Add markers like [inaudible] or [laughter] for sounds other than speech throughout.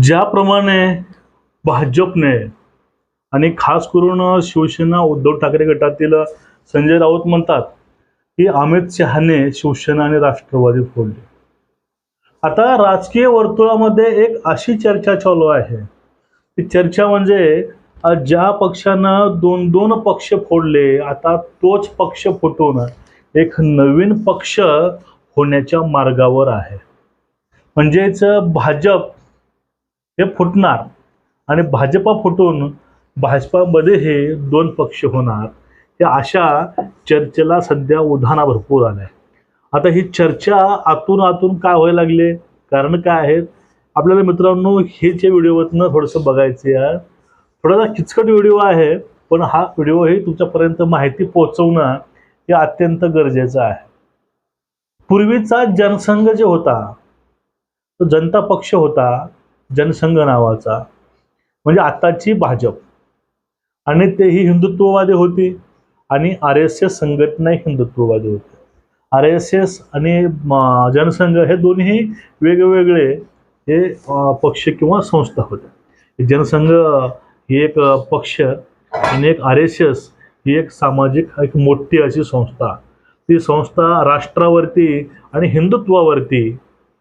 ज्याप्रमाणे भाजपने आणि खास करून शिवसेना उद्धव ठाकरे गटातील संजय राऊत म्हणतात की अमित शहाने शिवसेना आणि राष्ट्रवादी फोडली. आता राजकीय वर्तुळामध्ये एक अशी चर्चा चालू आहे. ती चर्चा म्हणजे ज्या पक्षानं दोन दोन पक्ष फोडले आता तोच पक्ष फुटून एक नवीन पक्ष होण्याच्या मार्गावर आहे. म्हणजेच भाजप हे फुटणार आणि भाजपा फुटून भाजपामध्ये हे दोन पक्ष होणार या अशा चर्चेला सध्या उधाणा भरपूर आल्या. आता ही चर्चा आतून आतून काय व्हायला लागले कारण काय आहेत आपल्याला मित्रांनो हे जे व्हिडिओवरनं थोडंसं बघायचं आहे. थोडासा किचकट व्हिडिओ आहे पण हा व्हिडिओ हे तुमच्यापर्यंत माहिती पोहोचवणं हे अत्यंत गरजेचं आहे. पूर्वीचा जनसंघ जे होता तो जनता पक्ष होता जनसंघ नावाचा. म्हणजे आताची भाजप. आणि तेही हिंदुत्ववादी होती आणि आर एस एस संघटना हिंदुत्ववादी होती. आर एस एस आणि जनसंघ हे दोन्ही वेगवेगळे हे पक्ष किंवा संस्था होत्या. जनसंघ ही एक पक्ष आणि एक आर एस एस ही एक सामाजिक एक मोठी अशी संस्था. ती संस्था राष्ट्रावरती आणि हिंदुत्वावरती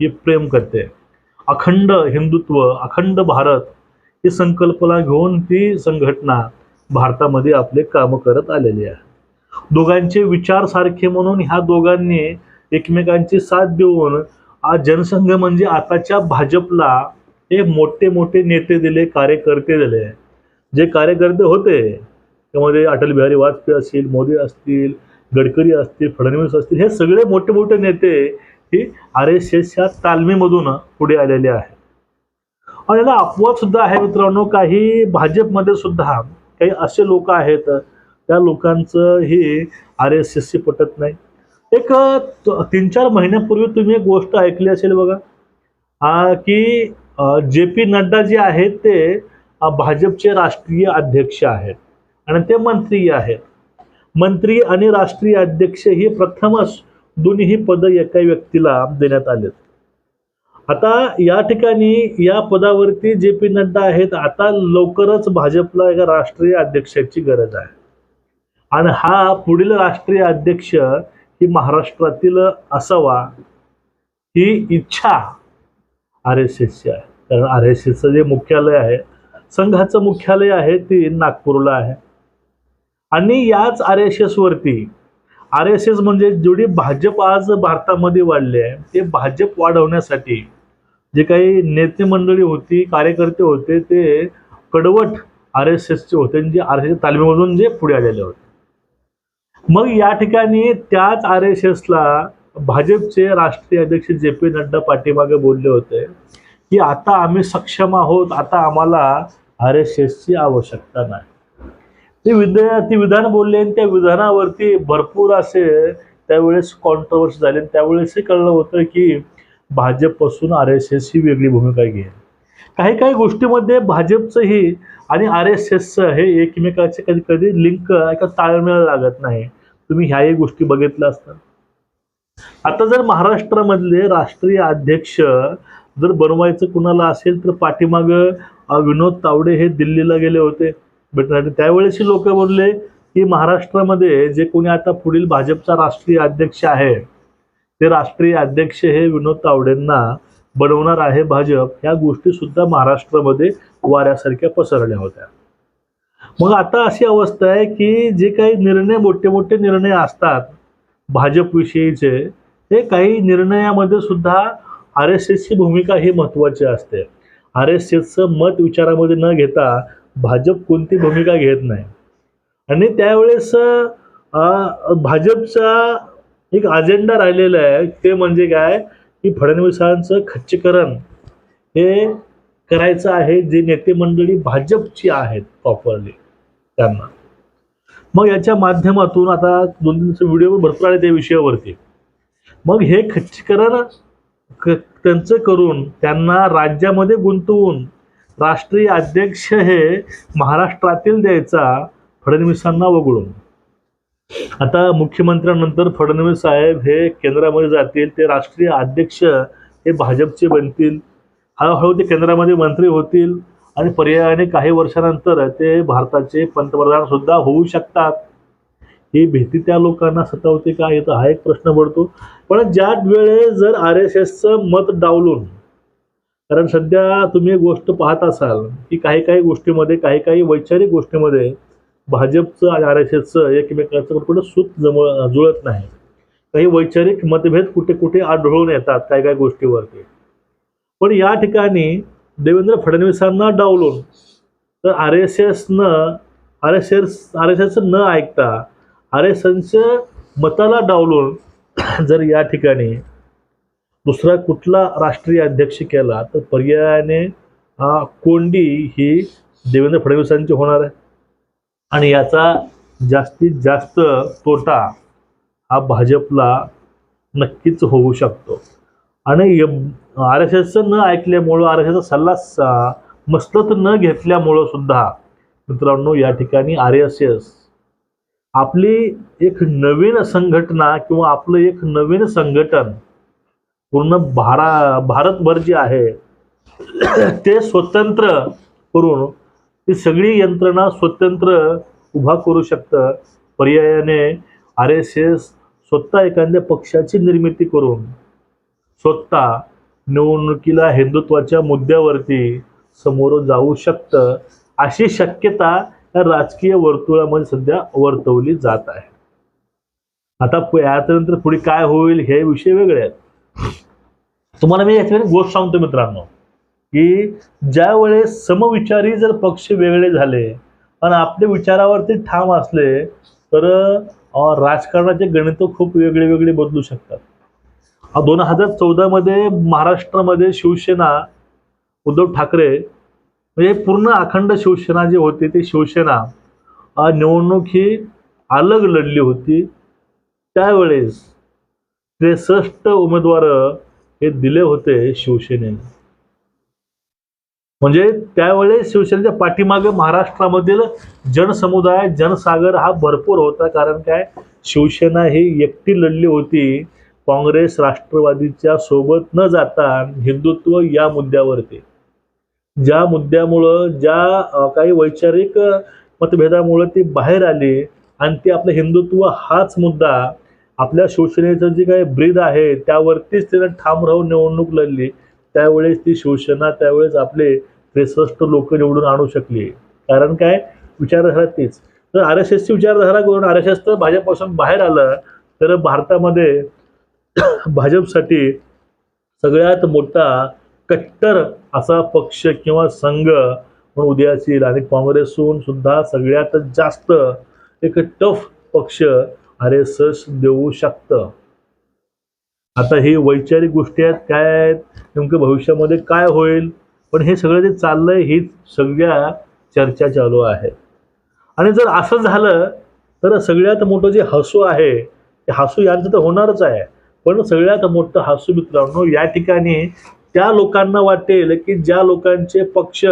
ही प्रेम करते. अखंड हिंदुत्व अखंड भारत ही संकल्पना घेऊन ती संघटना भारतामध्ये आपले काम करत आलेली आहे. दोघांचे विचार सारखे म्हणून ह्या दोघांनी एकमेकांची साथ देऊन आज जनसंघ म्हणजे आताच्या भाजपला हे मोठे मोठे नेते दिले कार्यकर्ते दिले. जे कार्यकर्ते होते त्यामध्ये अटल बिहारी वाजपेयी असतील मोदी असतील गडकरी असतील फडणवीस असतील हे सगळे मोठे मोठे नेते ही आर एस एसच्या तालमीमधून पुढे आलेले आहेत आणि याला अपवाद सुद्धा आहे मित्रांनो. काही भाजपमध्ये सुद्धा काही असे लोक आहेत त्या लोकांचं हे आर एस एसशी पटत नाही. एक तीन चार महिन्यापूर्वी तुम्ही एक गोष्ट ऐकली असेल बघा. की जे पी नड्डा जे आहेत ते भाजपचे राष्ट्रीय अध्यक्ष आहेत. आणि ते मंत्री आहेत. मंत्री आणि राष्ट्रीय अध्यक्ष ही प्रथमच दोन्हीही पद एका व्यक्तीला देण्यात आलेत. आता या ठिकाणी या पदावरती जे पी नड्डा आहेत आता लवकरच भाजपला एका राष्ट्रीय अध्यक्षाची गरज आहे. आणि हा पुढील राष्ट्रीय अध्यक्ष ही महाराष्ट्रातील असावा ही इच्छा आर एस एसची आहे. कारण आर एस एसचं जे मुख्यालय आहे संघाचं मुख्यालय आहे ते नागपूरला आहे. आणि याच आर एस एसवरती आर एस एस म्हणजे जेवढी भाजप आज भारतामध्ये वाढली आहे ते भाजप वाढवण्यासाठी जे काही नेते मंडळी होती कार्यकर्ते होते ते कडवट आर एस एसचे होते आणि जे आर एस एस तालमीमधून जे पुढे आलेले होते. मग या ठिकाणी त्याच आर एस एसला भाजपचे राष्ट्रीय अध्यक्ष जे पी नड्डा पाठीमागे बोलले होते की आता आम्ही सक्षम आहोत आता आम्हाला आर एस एसची आवश्यकता नाही. ते विद्या ते विधान बोलले आणि त्या विधानावरती भरपूर असे त्यावेळेस कॉन्ट्रोवर्सी झाले. आणि त्यावेळेस हे कळलं होतं की भाजपपासून आर एस एस ही वेगळी भूमिका घेईल. काही काही गोष्टीमध्ये भाजपचंही आणि आर एस एसचं हे एकमेकाचे कधी कधी लिंक एका ताळमेळ लागत नाही. तुम्ही ह्याही गोष्टी बघितल्या असतात. आता जर महाराष्ट्रामधले राष्ट्रीय अध्यक्ष जर बनवायचं कुणाला असेल तर पाठीमागं विनोद तावडे हे दिल्लीला गेले होते. भेटणार त्यावेळेस लोक बोलले की महाराष्ट्रामध्ये जे कोणी आता पुढील भाजपचा राष्ट्रीय अध्यक्ष आहे ते राष्ट्रीय अध्यक्ष हे विनोद तावडेंना बनवणार आहे भाजप ह्या गोष्टी सुद्धा महाराष्ट्रामध्ये वाऱ्यासारख्या पसरल्या होत्या. मग आता अशी अवस्था आहे की जे काही निर्णय मोठे मोठे निर्णय असतात भाजपविषयीचे हे काही निर्णयामध्ये सुद्धा आर एस एसची भूमिका ही महत्त्वाची असते. आर एस एसचं मत विचारामध्ये न घेता भाजप कोणती भूमिका घेत नाही. आणि त्यावेळेस भाजपचा एक अजेंडा राहिलेला आहे ते म्हणजे काय? की फडणवीसांचं खच्चीकरण हे करायचं आहे जे नेते मंडळी भाजपची आहेत प्रॉपरली त्यांना. मग याच्या माध्यमातून आता दोन तीन व्हिडिओ भरपूर आले त्या विषयावरती. मग हे खच्चीकरण क त्यांचं करून त्यांना राज्यामध्ये गुंतवून राष्ट्रीय अध्यक्ष हे महाराष्ट्रातील द्यायचा फडणवीसांना वगळून. आता मुख्यमंत्र्यांनंतर फडणवीस साहेब हे केंद्रामध्ये जातील ते राष्ट्रीय अध्यक्ष हे भाजपचे बनतील हळूहळू ते केंद्रामध्ये मंत्री होतील आणि पर्यायाने काही वर्षानंतर ते भारताचे पंतप्रधान सुद्धा होऊ शकतात. ही भीती त्या लोकांना सतावते का? याचा हा एक प्रश्न पडतो. पण ज्या वेळेस जर आर एस एसचं मत डावलून कारण सध्या तुम्ही एक गोष्ट पाहत असाल की काही काही गोष्टीमध्ये काही काही वैचारिक गोष्टीमध्ये भाजपचं आणि आर एस एसचं एकमेकाचं कुठं सूत जम जुळत नाही. काही वैचारिक मतभेद कुठे कुठे आढळून येतात काही काही गोष्टीवरती. पण या ठिकाणी देवेंद्र फडणवीसांना डावलून तर R S एसनं R S S R S एसचं न ऐकता आर एस एसच्या मताला डावलून जर या ठिकाणी दुसरा कुठला राष्ट्रीय अध्यक्ष केला तर पर्यायाने कोंडी ही देवेंद्र फडणवीसांची होणार आहे. आणि याचा जास्तीत जास्त तोटा हा भाजपला नक्कीच होऊ शकतो. आणि आर एस एसचं न ऐकल्यामुळं आर एस एसचा सल्ला सा मस्तत न घेतल्यामुळं सुद्धा मित्रांनो या ठिकाणी आर एस एस आपली एक नवीन संघटना किंवा आपलं एक नवीन संघटन पूर्ण भारा भारतभर जे आहे ते स्वतंत्र करून ती सगळी यंत्रणा स्वतंत्र उभा करू शकतं. पर्यायाने आर एस एस स्वतः एखाद्या पक्षाची निर्मिती करून स्वतः निवडणुकीला हिंदुत्वाच्या मुद्द्यावरती समोर जाऊ शकतं अशी शक्यता या राजकीय वर्तुळामध्ये सध्या वर्तवली जात आहे. आता प- याच्यानंतर पुढे काय होईल हे विषय वेगळे आहेत. तुम्हाला मी याच्याकडे गोष्ट सांगतो मित्रांनो की ज्या वेळेस समविचारी जर पक्ष वेगळे झाले आणि आपल्या विचारावरती ठाम असले तर राजकारणाचे गणित खूप वेगळे वेगळे बदलू शकतात. दोन हजार चौदामध्ये महाराष्ट्रामध्ये शिवसेना उद्धव ठाकरे म्हणजे पूर्ण अखंड शिवसेना जी होती ती शिवसेना निवडणूक ही अलग लढली होती. त्यावेळेस त्रेसष्ट उमेदवार हे दिले होते शिवसेनेने. म्हणजे त्यावेळेस शिवसेनेच्या पाठीमागे महाराष्ट्रामधील जनसमुदाय जनसागर हा भरपूर होता. कारण काय? शिवसेना ही एकटी लढली होती. काँग्रेस राष्ट्रवादीच्या सोबत न जाता हिंदुत्व या मुद्द्यावरती. ज्या मुद्द्यामुळं ज्या काही वैचारिक अ, मतभेदामुळं ती बाहेर आली आणि ती आपलं हिंदुत्व हाच मुद्दा आपल्या शिवसेनेचं जे काही ब्रीद आहे त्यावरतीच तिनं ठाम राहून निवडणूक लढली. त्यावेळेस ती शिवसेना त्यावेळेस आपले त्रेसष्ट लोक निवडून आणू शकली. कारण काय? विचारधारा तीच. तर आर एस एसची विचारधारा करून आर एस एस तर भाजपपासून बाहेर आलं तर भारतामध्ये [coughs] भाजपसाठी सगळ्यात मोठा कट्टर असा पक्ष किंवा संघ म्हणून उदयास येईल. आणि काँग्रेसून सुद्धा सगळ्यात जास्त एक टफ पक्ष आर एस एस देऊ शकतं. आता ही वैचारिक गोष्टी आहेत काय आहेत नेमकं भविष्यामध्ये काय होईल? पण हे सगळं जे चाललंय ही सगळ्या चर्चा चालू आहे आणि जर असं झालं तर सगळ्यात मोठं जे हसू आहे ते हसू यांचं तर होणारच आहे. पण सगळ्यात मोठं हसू मित्रांनो या ठिकाणी त्या लोकांना वाटेल की ज्या लोकांचे पक्ष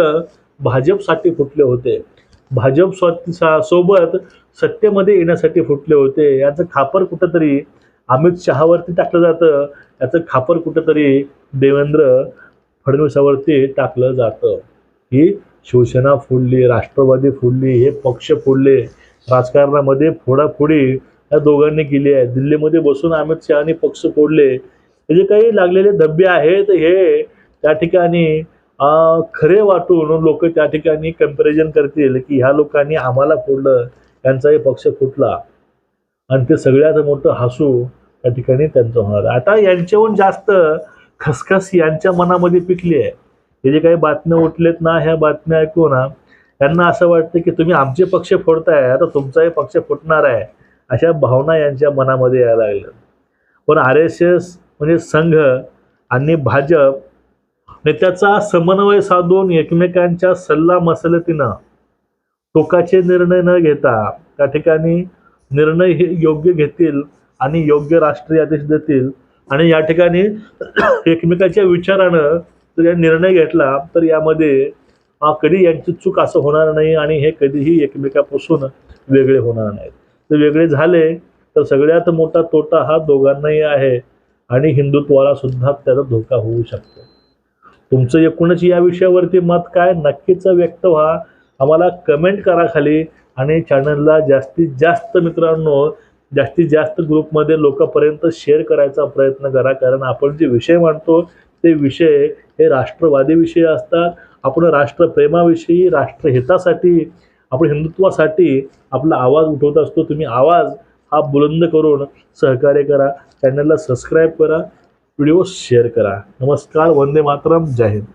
भाजपसाठी फुटले होते. भाजप स्वा सोबत सत्तेमध्ये येण्यासाठी फुटले होते. याचं खापर कुठंतरी अमित शहावरती टाकलं जातं. याचं खापर कुठंतरी देवेंद्र फडणवीसावरती टाकलं जातं. ही शिवसेना फोडली राष्ट्रवादी फोडली हे पक्ष फोडले. राजकारणामध्ये फोडाफोडी या दोघांनी केली आहे. दिल्लीमध्ये बसून अमित शहानी पक्ष फोडले. हे जे काही लागलेले धब्बे आहेत हे त्या ठिकाणी खरे वाटून लोक त्या ठिकाणी कंपॅरिझन करतील की ह्या लोकांनी आम्हाला फोडलं त्यांचाही पक्ष फुटला. आणि ते सगळ्यात मोठं हसू त्या ठिकाणी त्यांचं होणार. आता यांच्याहून जास्त खसखस यांच्या मनामध्ये पिकली आहे. हे जे काही बातम्या उठलेत ना ह्या बातम्या ऐकून त्यांना असं वाटतं की तुम्ही आमचे पक्ष फोडताय आता तुमचाही पक्ष फुटणार आहे अशा भावना यांच्या मनामध्ये यायला लागल्या. पण आर एस एस म्हणजे संघ आणि भाजप नेत्याचा समन्वय साधून एकमेकांच्या सल्ला मसलतीनं टोकाचे निर्णय न घेता त्या ठिकाणी निर्णय हे योग्य घेतील आणि योग्य राष्ट्रीय आदेश देतील. आणि या ठिकाणी [clears throat] एकमेकाच्या विचारानं जर या निर्णय घेतला तर यामध्ये कधी यांची चूक असं होणार नाही आणि हे कधीही एकमेकापासून वेगळे होणार नाहीत. तर वेगळे झाले तर सगळ्यात मोठा तोटा हा दोघांनाही आहे आणि हिंदुत्वाला सुद्धा त्याचा धोका होऊ शकतो. तुमचं एकूणच या विषयावरती मत काय? नक्कीच व्यक्त व्हा. आम्हाला कमेंट करा खाली. आणि चॅनलला जास्तीत जास्त मित्रांनो जास्तीत जास्त ग्रुपमध्ये लोकांपर्यंत शेअर करायचा प्रयत्न करा. कारण आपण जे विषय मांडतो ते विषय हे राष्ट्रवादी विषय असतात. आपण राष्ट्रप्रेमाविषयी राष्ट्रहितासाठी आपण हिंदुत्वासाठी आपला आवाज उठवत असतो. तुम्ही आवाज हा बुलंद करून सहकार्य करा. चॅनलला सबस्क्राईब करा. व्हिडिओ शेअर करा. नमस्कार वंदे मातरम. जय हिंद.